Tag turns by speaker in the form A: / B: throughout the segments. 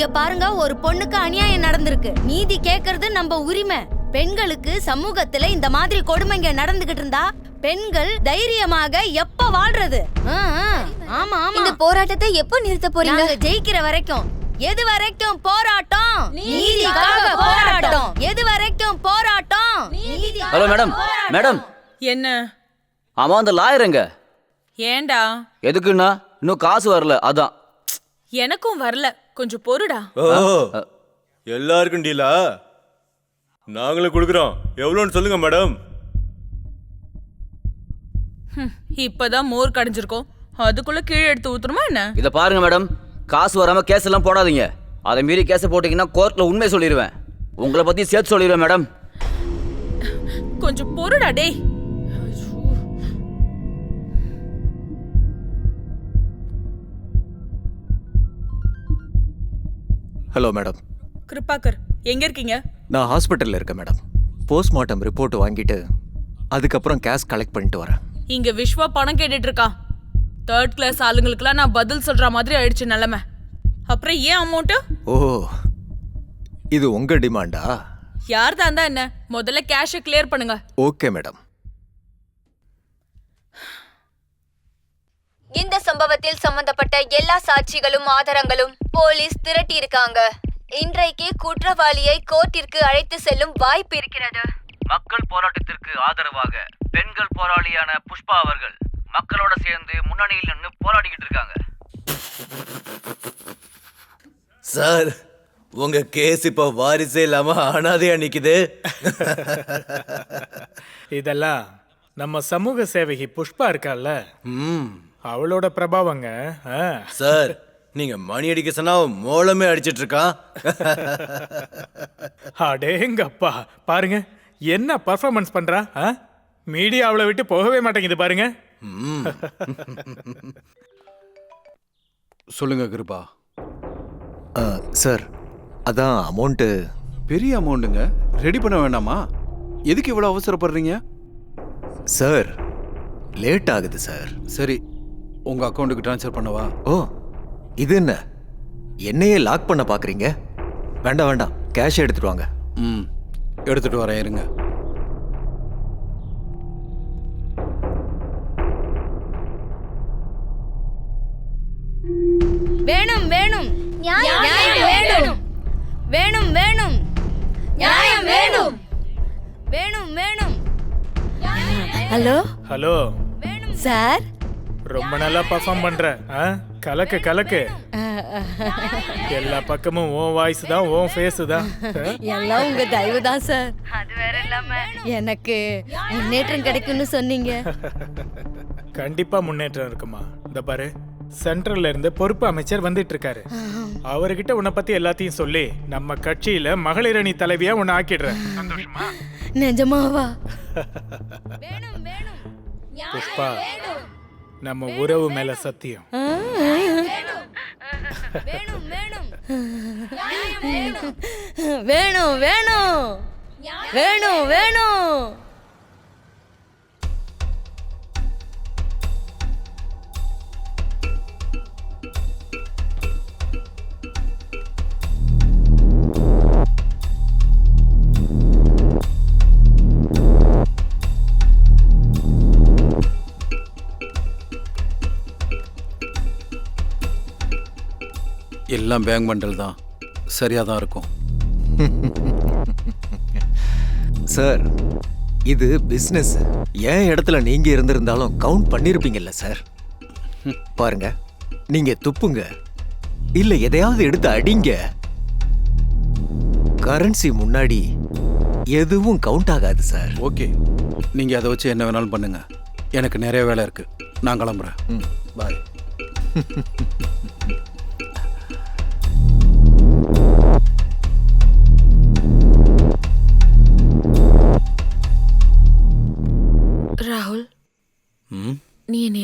A: இங்க பாருங்க ஒரு பொண்ணுக்கு அநியாயம் நடந்திருக்கு. நீதி கேக்குறது நம்ம உரிமை. பெண்களுக்கு சமூகத்துல இந்த மாதிரி கொடுமைங்க நடந்துகிட்டு இருந்தா பெண்கள் தைரியமாக எப்ப வாழ்றது? ஆ, ஆ, ஆமா ஆமா.
B: இந்த போராட்டத்தை எப்போ நிறுத்த போறீங்க?
A: நாங்க ஜெயிக்கிற வரைக்கும். எது வரைக்கும் போராட்டம்? நீதிக்காக போராட்டம். எது வரைக்கும் போராட்டம்? நீதி
C: ஹலோ மேடம். மேடம்.
D: என்ன?
C: அவன் அந்த லாயர் எங்க?
D: ஏன்டா
C: எதுக்குன்னா இன்னும் காசு வரல அதான்.
D: எனக்கும் வரல. கொஞ்சம் பொறுடா.
E: ஓ எல்லாருக்கும் டீலா? நாங்களும் கொடுக்குறோம். எவ்வளோன்னு சொல்லுங்க மேடம்.
D: ஹம், இப்பதான் மோர் கடைஞ்சிருக்கோம். அதுக்குள்ள கீழே எடுத்து ஊத்துறோமா என்ன?
C: இதை பாருங்க மேடம். காசு வராம கேஸ் எல்லாம் போடாதீங்க. அதை மீறி கேஸை போட்டீங்கன்னா கோர்ட்ல உண்மை சொல்லிடுவேன் உங்களை பத்தி சேர்த்து சொல்லிடுவேன் மேடம்.
D: கொஞ்சம் பொறுடா டேய்.
F: ஹலோ மேடம்
D: கிருப்பாக்கர் எங்க இருக்கீங்க?
F: நான் ஹாஸ்பிட்டலில் இருக்கேன் மேடம் போஸ்ட்மார்ட்டம் ரிப்போர்ட் வாங்கிட்டு அதுக்கப்புறம் கேஷ் கலெக்ட் பண்ணிட்டு வரேன்.
D: இங்க விஸ்வா பணம் கேட்டுட்டு இருக்கா. தேர்ட் கிளாஸ் ஆளுங்களுக்குலாம் நான் பதில் சொல்ற மாதிரி ஆயிடுச்சு நிலைமை. அப்புறம் ஏன் அமௌண்ட்
F: ஓ இது உங்கள் டிமாண்டா
D: யார் தான் என்ன? முதல்ல கேஷை கிளியர் பண்ணுங்க.
F: ஓகே மேடம்
B: இந்த சம்பவத்தில் சம்பந்தப்பட்ட எல்லா சாட்சிகளும் ஆதாரங்களும் போலீஸ் திரட்டி இருக்காங்க இன்றைக்கு குற்றவாளியை கோர்ட்டிற்கு அழைத்து செல்லும் வாய்ப்பு இருக்கிறது.
C: மக்கள் போராட்டத்திற்கு ஆதரவாக பெண்கள் போராளியான புஷ்பா அவர்கள் மக்களோட சேர்ந்து முன்னணியில் நின்று போராடிக்கிட்டு இருக்காங்க.
E: சார் உங்க கேஸ் இப்போ வாரிசே இல்லாம அனாதையா நிக்குது.
G: இதெல்லாம் நம்ம சமூக சேவகி புஷ்பா இருக்கால்ல?
E: ம்.
G: அவளோட பிரபாவங்க ஆ.
E: சார் நீங்க மணி அடிக்க சொன்னா மோளமே அடிச்சிட்டு இருக்கான்.
G: அடேங்கப்பா பாருங்க என்ன பர்ஃபார்மன்ஸ் பண்றா ஆ? மீடியா அவளை விட்டு போகவே மாட்டேங்குது பாருங்க.
E: ம்.
H: சொல்லுங்க கிருபா.
F: ஆ, சார் அதான் அமௌண்ட்டு
H: பெரிய அமௌண்ட்டுங்க ரெடி பண்ண வேண்டாமா? எதுக்கு இவ்வளோ அவசரப்படுறீங்க?
F: சார் லேட் ஆகுது சார்.
H: சரி உங்க அக்கௌண்ட்டுக்கு ட்ரான்ஸ்ஃபர் பண்ணவா?
F: ஓ இது என்ன? என்னையே லாக் பண்ண பார்க்குறீங்க வேண்டாம் வேண்டாம். கேஷ் எடுத்துட்டு வாங்க.
H: ம் எடுத்துட்டு வரேன் இருங்க.
A: வேணும் வேணும். நியாயம் வேணும். வேணும். வேணும் நியாயம் வேணும். வேணும். வேணும் ஹலோ?
G: ஹலோ.
A: சார்?
G: ரொம்ப நல்லா பர்ஃபார்ம் பண்ற. ஆ? கலக்கு கலக்கு. எல்லா பக்கமும் உன் வாய்ஸ் தான் உன் ஃபேஸ் தான். ஆ?
A: எல்லாம் உங்க தயவு தான் சார் அது வேற இல்லாம. எனக்கு முன்னேற்றம் கிடைக்கும்னு சொன்னீங்க.
G: கண்டிப்பா முன்னேற்றம் இருக்குமா. இந்த பாரு சென்ட்ரல்ல இருந்து பொறுப்பு அமைச்சர் வந்துட்டு இருக்காரு. அவர்கிட்ட உன்னை பத்தி எல்லாத்தையும் சொல்லி நம்ம கட்சியில மகளிர் அணி தலைவியா உன்னை ஆக்கிடுறேன். சந்தோஷமா?
A: நிஜமாவா?
G: புஷ்பா. நம்ம உறவு மேல சத்தியம்.
A: வேணும் வேணும். வேணும் வேணும்.
H: எல்லாம் பேங்க் பண்டல் தான். சரியாக தான் இருக்கும்.
F: சார் இது பிஸ்னஸ் என் இடத்துல நீங்க இருந்திருந்தாலும் கவுண்ட் பண்ணிருப்பீங்கல்ல சார்? பாருங்க நீங்க துப்புங்க. இல்ல எதையாவது எடுத்து அடிங்க. கரன்சி முன்னாடி எதுவும் கவுண்ட் ஆகாது சார்.
H: ஓகே. நீங்கள் அதை வச்சு என்ன வேணாலும் பண்ணுங்க. எனக்கு நிறைய வேலை இருக்கு. நான் கிளம்புறேன்.
F: ம்.
H: பாய்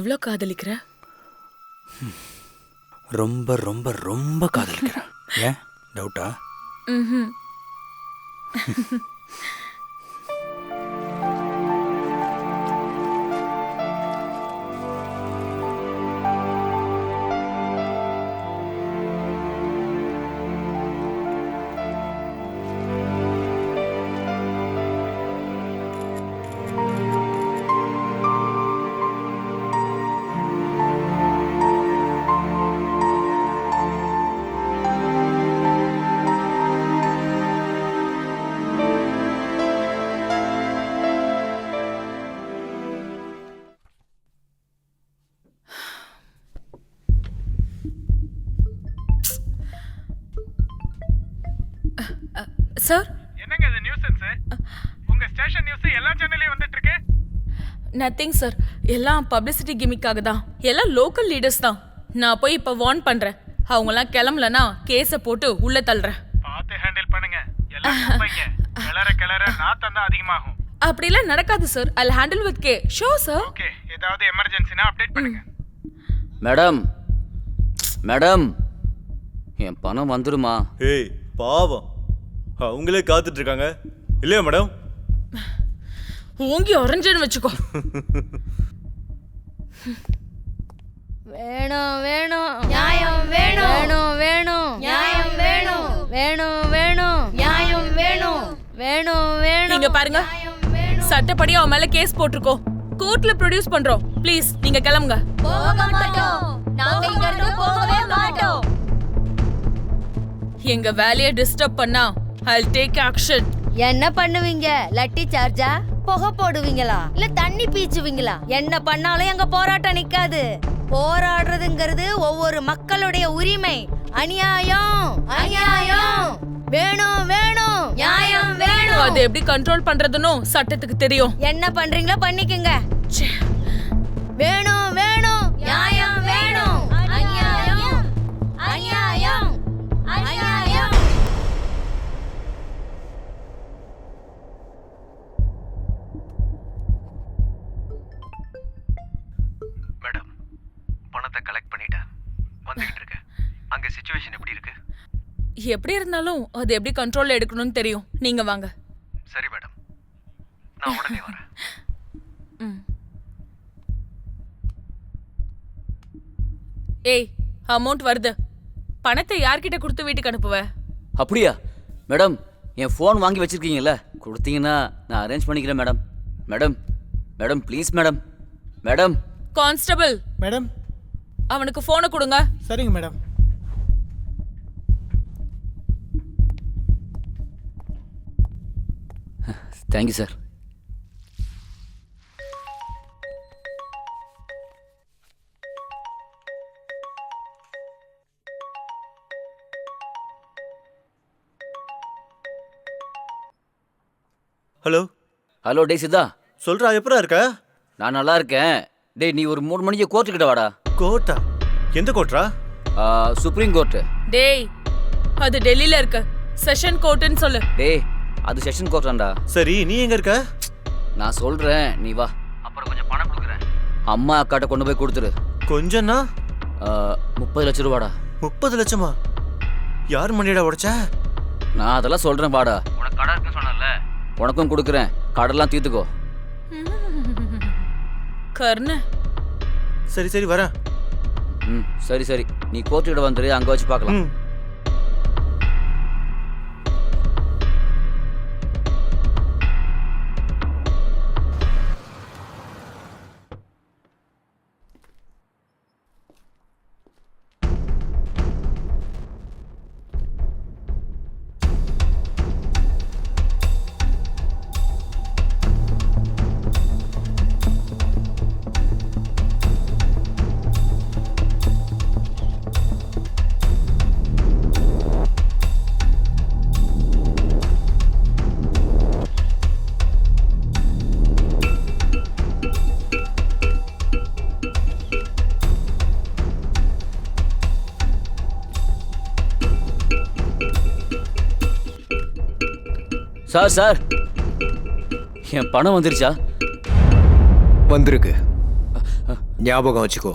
D: எவ்வளோ காதலிக்கிற?
E: ரொம்ப ரொம்ப ரொம்ப காதலிக்கிறேன் ஏன்? டவுட்டா?
D: ம்ஹும். சார்?
G: என்னங்க இது நியூசன்ஸ்? உங்க ஸ்டேஷன் நியூஸ் எல்லா சேனல்லையும் வந்துட்டு இருக்கு
D: நத்திங் சார் எல்லாம் பப்ளிசிட்டி கிமிக்காக தான். எல்லாம் லோக்கல் லீடர்ஸ் தான். நான் போய் இப்போ வார்ன் பண்றேன். அவங்கலாம் கிளம்பலனா கேஸை போட்டு உள்ள தள்ளுறேன்.
G: பார்த்து ஹேண்டில் பண்ணுங்க. எல்லாம் குப்பைங்க கிளற கிளற நாத்தம் தான் அதிகமாகும்.
D: அப்படிலாம் நடக்காது sir I handle with K show sir
G: okay ஏதாவது எமர்ஜென்சினா அப்டேட் பண்ணுங்க.
C: மேடம். மேடம். என் பணம் வந்துருமா?
E: ஏய் பாவம். அவங்களே காத்துட்டு இருக்காங்க இல்லையா மேடம்?
D: ஓங்கி உறைஞ்சேன்னு வச்சுக்கோ.
A: வேணும் வேணும். நியாயம் வேணும். வேணும் வேணும். நியாயம் வேணும். வேணும் வேணும். நியாயம் வேணும். வேணும் வேணும்.
D: நீங்க பாருங்க. சட்டப்படி அவன் மேல கேஸ் போட்டிருக்கோம். கோர்ட்ல ப்ரொடியூஸ் பண்றோம். ப்ளீஸ் நீங்க கிளம்புங்க.
B: போக மாட்டோம். நாங்க இங்க இருந்து போகவே மாட்டோம்.
D: எங்க வேலையை டிஸ்டர்ப் பண்ணா ஐ டேக் ஆக்ஷன்
A: என்ன பண்ணுவீங்க? லட்டி சார்ஜா? புகை போடுவீங்களா? இல்ல தண்ணி பீச்சுவீங்களா என்ன பண்ணாலும் எங்க போராட்டம் நிக்காது. போராடுறதுங்கிறது ஒவ்வொரு மக்களுடைய உரிமை. அநியாயம். அநியாயம். வேணும் வேணும். நியாயம் வேணும்.
D: அது எப்படி கண்ட்ரோல் பண்றதுன்னு சட்டத்துக்கு தெரியும்.
A: என்ன பண்றீங்களோ பண்ணிக்கங்க. வேணும் வேணும்
F: பண்ணிட்டேன். வந்துகிட்டு இருக்கேன் அங்க சுச்சுவேஷன் எப்படி இருக்கு?
D: எப்படி இருந்தாலும் அது எப்படி கண்ட்ரோல்ல எடுக்கணும்னு தெரியும். நீங்க வாங்க.
F: சரி மேடம். நான் உடனே வரேன்.
D: ஏய் அமௌண்ட் வருது. பணத்தை யார்கிட்ட கொடுத்து வீட்டுக்கு அனுப்புவ?
C: அப்படியா? மேடம் என் ஃபோன் வாங்கி வச்சிருக்கீங்கல்ல? கொடுத்தீங்கன்னா நான் அரேஞ்ச் பண்ணிக்கிறேன் madam. Madam madam please madam. Madam.
D: Constable
G: madam
D: அவனுக்கு போனை கொடுங்க.
G: சரிங்க madam
C: thank you sir
E: hello
C: hello டேய் சித்தா.
E: சொல்றா எப்பரா இருக்க?
C: நான் நல்லா இருக்கேன். டேய் நீ ஒரு மூணு மணிக்கு கோர்ட்டுக்கிட்ட வாடா.
E: கோட்டா எந்த கோட்ரா
C: ஆ, சுப்ரீம் கோர்ட்டு.
D: டேய் அது டெல்லியில இருக்கு. செஷன் கோர்ட்டுன்னு சொல்லு.
C: டேய் அது செஷன் கோர்ட்டாண்டா.
E: சரி நீ எங்க இருக்க?
C: நான் சொல்றேன் நீ வா. அப்புறம் கொஞ்சம் பணம் கொடுக்குறேன். அம்மா அக்காட்ட கொண்டு போய் கொடுத்துரு.
E: கொஞ்சம்னா?
C: முப்பது லட்ச ரூபாடா.
E: முப்பது லட்சமா? யார் மணியடா உடைச்ச?
C: நான் அதெல்லாம் சொல்றேன் வாடா. உனக்கு கடை இருக்குன்னு சொன்னல உனக்கும் கொடுக்குறேன். கடெல்லாம் தீர்த்துக்கோ
D: கர்ண.
E: சரி சரி வரேன்.
C: ம். சரி சரி. நீ கோர்ட்டுக்கிட்ட வந்துரு அங்கே வச்சு பார்க்கலாம். சார் சார் என் பணம் வந்துருச்சா?
F: வந்திருக்கு. ஞாபகம் வச்சுக்கோ.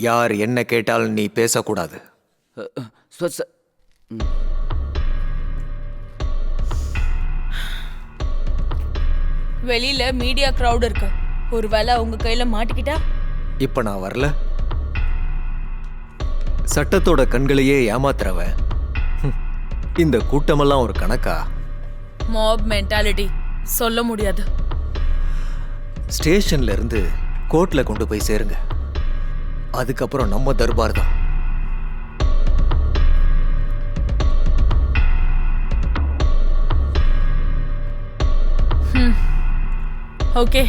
F: யார் என்ன கேட்டாலும் நீ பேசக்கூடாது.
D: வெளியில மீடியா crowd இருக்கு. ஒருவேளை உங்க கையில மாட்டிக்கிட்டா?
F: இப்ப நான் வரல. சட்டத்தோட கண்களையே ஏமாத்துறவன். இந்த கூட்டமெல்லாம் ஒரு கணக்கா?
D: மாப் மென்டாலிட்டி சொல்ல முடியாது.
F: ஸ்டேஷன்ல இருந்து கோர்ட்ல கொண்டு போய் சேருங்க. அதுக்கப்புறம் நம்ம தர்பார் தான்.
D: ஓகே.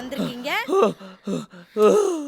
A: வந்திருக்கீங்க?